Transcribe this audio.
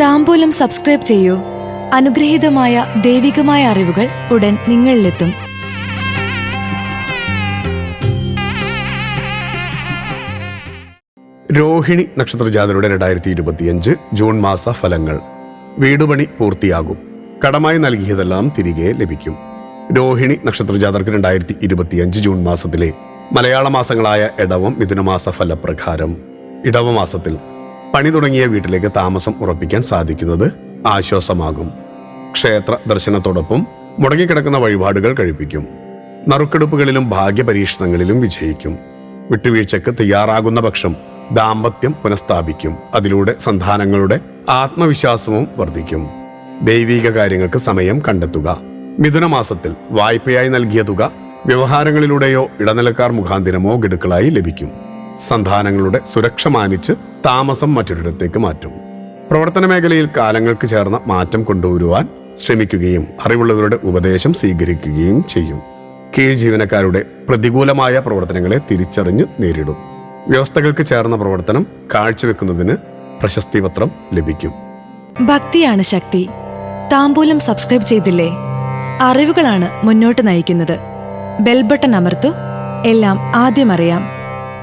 താമ്പൂലം subscribe ചെയ്യൂ. അനുഗ്രഹീതമായ ദൈവികമായ അറിവുകൾ ഉടൻ നിങ്ങളിലെത്തും. രോഹിണി നക്ഷത്ര ജാതരുടെ രണ്ടായിരത്തി ഇരുപത്തിയഞ്ച് ജൂൺ മാസ ഫലങ്ങൾ. വീടുപണി പൂർത്തിയാകും. കടമായി നൽകിയതെല്ലാം തിരികെ ലഭിക്കും. രോഹിണി നക്ഷത്ര ജാതർക്ക് രണ്ടായിരത്തി ഇരുപത്തിയഞ്ച് ജൂൺ മാസത്തിലെ മലയാള മാസങ്ങളായ ഇടവം മിഥുനമാസ ഫലപ്രകാരം. ഇടവമാസത്തിൽ പണി തുടങ്ങിയ വീട്ടിലേക്ക് താമസം ഉറപ്പിക്കാൻ സാധിക്കുന്നത് ആശ്വാസമാകും. ക്ഷേത്ര ദർശനത്തോടൊപ്പം മുടങ്ങിക്കിടക്കുന്ന വഴിപാടുകൾ കഴിപ്പിക്കും. നറുക്കെടുപ്പുകളിലും ഭാഗ്യപരീക്ഷണങ്ങളിലും വിജയിക്കും. വിട്ടുവീഴ്ചക്ക് തയ്യാറാകുന്ന പക്ഷം ദാമ്പത്യം പുനഃസ്ഥാപിക്കും. അതിലൂടെ സന്താനങ്ങളുടെ ആത്മവിശ്വാസവും വർദ്ധിക്കും. ദൈവിക കാര്യങ്ങൾക്ക് സമയം കണ്ടെത്തുക. മിഥുനമാസത്തിൽ വായ്പയായി നൽകിയ തുക വ്യവഹാരങ്ങളിലൂടെയോ ഇടനിലക്കാർ മുഖാന്തിരമോ ഗഡുക്കളായി ലഭിക്കും. സന്താനങ്ങളുടെ സുരക്ഷ മാനിച്ച് താമസം മറ്റൊരിടത്തേക്ക് മാറ്റും. പ്രവർത്തന മേഖലയിൽ കാലങ്ങൾക്ക് ചേർന്ന മാറ്റം കൊണ്ടുവരുവാൻ ശ്രമിക്കുകയും അറിവുള്ളവരുടെ ഉപദേശം സ്വീകരിക്കുകയും ചെയ്യും. കീഴ് ജീവനക്കാരുടെ പ്രതികൂലമായ പ്രവർത്തനങ്ങളെ തിരിച്ചറിഞ്ഞ് നേരിടും. വ്യവസ്ഥകൾക്ക് ചേർന്ന പ്രവർത്തനം കാഴ്ചവെക്കുന്നതിന് പ്രശസ്തി പത്രം ലഭിക്കും. ഭക്തിയാണ് ശക്തി. താമ്പൂലം സബ്സ്ക്രൈബ് ചെയ്തില്ലേ? അറിവുകളാണ് മുന്നോട്ട് നയിക്കുന്നത്. ബെൽബട്ടൺ അമർത്തു. എല്ലാം ആദ്യം അറിയാം.